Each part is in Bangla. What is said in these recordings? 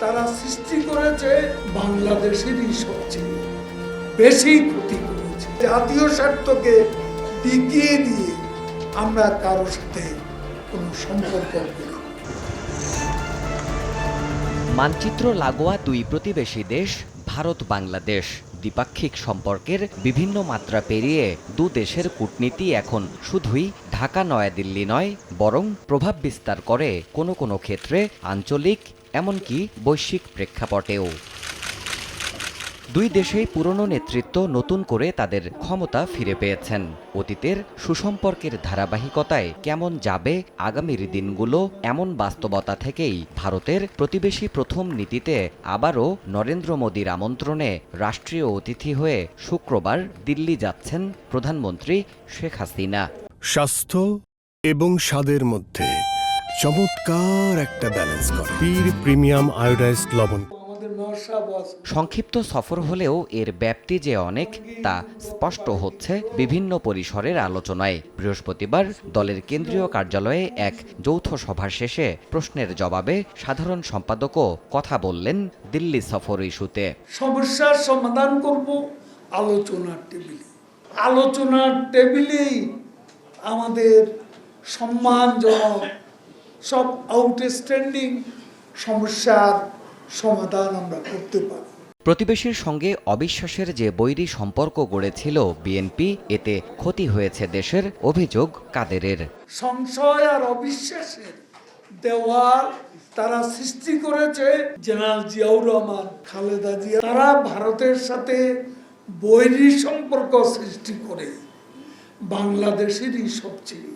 তারা সৃষ্টি করেছে বাংলাদেশেরই সবচেয়ে বেশি ক্ষতি করেছে। জাতীয় স্বার্থকে টিকিয়ে দিয়ে আমরা কারোর সাথে কোনো সম্পর্ক মানচিত্র লাগোয়া দুই প্রতিবেশী দেশ ভারত বাংলাদেশ দ্বিপাক্ষিক সম্পর্কের বিভিন্ন মাত্রা পেরিয়ে দু দেশের কূটনীতি এখন শুধুই ঢাকা, নয়াদিল্লি নয়, বরং প্রভাব বিস্তার করে কোনো কোনো ক্ষেত্রে আঞ্চলিক, এমনকি বৈশ্বিক প্রেক্ষাপটেও। দুই দেশেই পুরনো নেতৃত্ব নতুন করে তাদের ক্ষমতা ফিরে পেয়েছেন। অতীতের সুসম্পর্কের ধারাবাহিকতায় কেমন যাবে আগামীর দিনগুলো এমন বাস্তবতা থেকেই ভারতের প্রতিবেশী প্রথম নীতিতে আবারও নরেন্দ্র মোদীর আমন্ত্রণে রাষ্ট্রীয় অতিথি হয়ে শুক্রবার দিল্লি যাচ্ছেন প্রধানমন্ত্রী শেখ হাসিনা। স্বাস্থ্য এবং স্বাদের মধ্যে চমৎকার একটা ব্যালেন্স করে। পীর প্রিমিয়াম আয়োডাইজড লবণ সংক্ষিপ্ত সফর হলেও এর ব্যাপ্তি যে অনেক তা স্পষ্ট হচ্ছে বিভিন্ন পরিসরের আলোচনায়। বৃহস্পতিবার দলের কেন্দ্রীয় কার্যালয়ে এক যৌথ সভা শেষে প্রশ্নের জবাবে সাধারণ সম্পাদকও কথা বললেন দিল্লি সফর ইস্যুতে। সমস্যার সমাধান করব আলোচনার টেবিলে। আলোচনার টেবিলেই আমাদের সম্মানজনক সব আউটস্ট্যান্ডিং সমস্যার সমাধান আমরা করতে পারি প্রতিবেশীর সঙ্গে অবিশ্বাসের যে বৈরী সম্পর্ক গড়েছিল বিএনপি এতে ক্ষতি হয়েছে দেশের অভিযোগ কাদেরের। সংশয় আর অবিশ্বাসের দেওয়াল তারা সৃষ্টি করেছে। জেনারেল জিয়াউর রহমান খালেদা জিয়া তারা ভারতের সাথে বৈরী সম্পর্ক সৃষ্টি করে বাংলাদেশেরই সবচেয়ে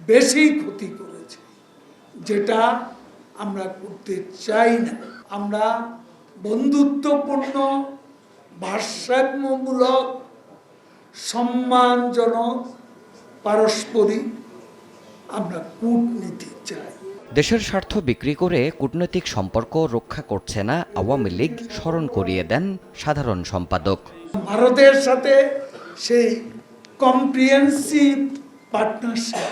বেশি ক্ষতি করেছে যেটা আমরা করতে চাই না। আমরা বন্ধুত্বপূর্ণ ভারসাম্যমূলক সম্মানজনক পারস্পরিক আমরা কূটনীতি চাই। দেশের স্বার্থ বিক্রি করে কূটনৈতিক সম্পর্ক রক্ষা করছে না আওয়ামী লীগ স্মরণ করিয়ে দেন সাধারণ সম্পাদক। ভারতের সাথে সেই কম্প্রিহেন্সিভ পার্টনারশিপ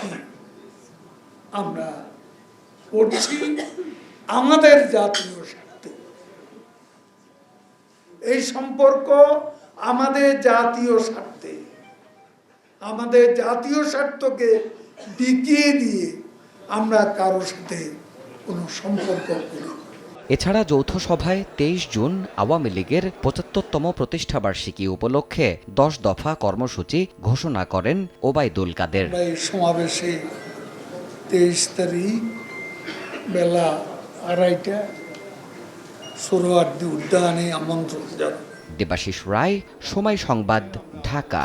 আমরা করছি আমাদের জাতীয় স্বার্থে। এই সম্পর্ক আমাদের জাতীয় স্বার্থে। আমাদের জাতীয় স্বার্থকে ডিকিয়ে দিয়ে আমরা কারোর সাথে কোনো সম্পর্ক করি এছাড়া যৌথ সভায় তেইশ জুন আওয়ামী লীগের পঁচাত্তরতম প্রতিষ্ঠাবার্ষিকী উপলক্ষে দশ দফা কর্মসূচি ঘোষণা করেন ওবায়দুল কাদের। সমাবেশে তেইশ তারিখ বেলা আড়াইটা সরোয়ার্দি উদ্যানে আমন্ত্রণ দেবাশিস রায় সময় সংবাদ ঢাকা।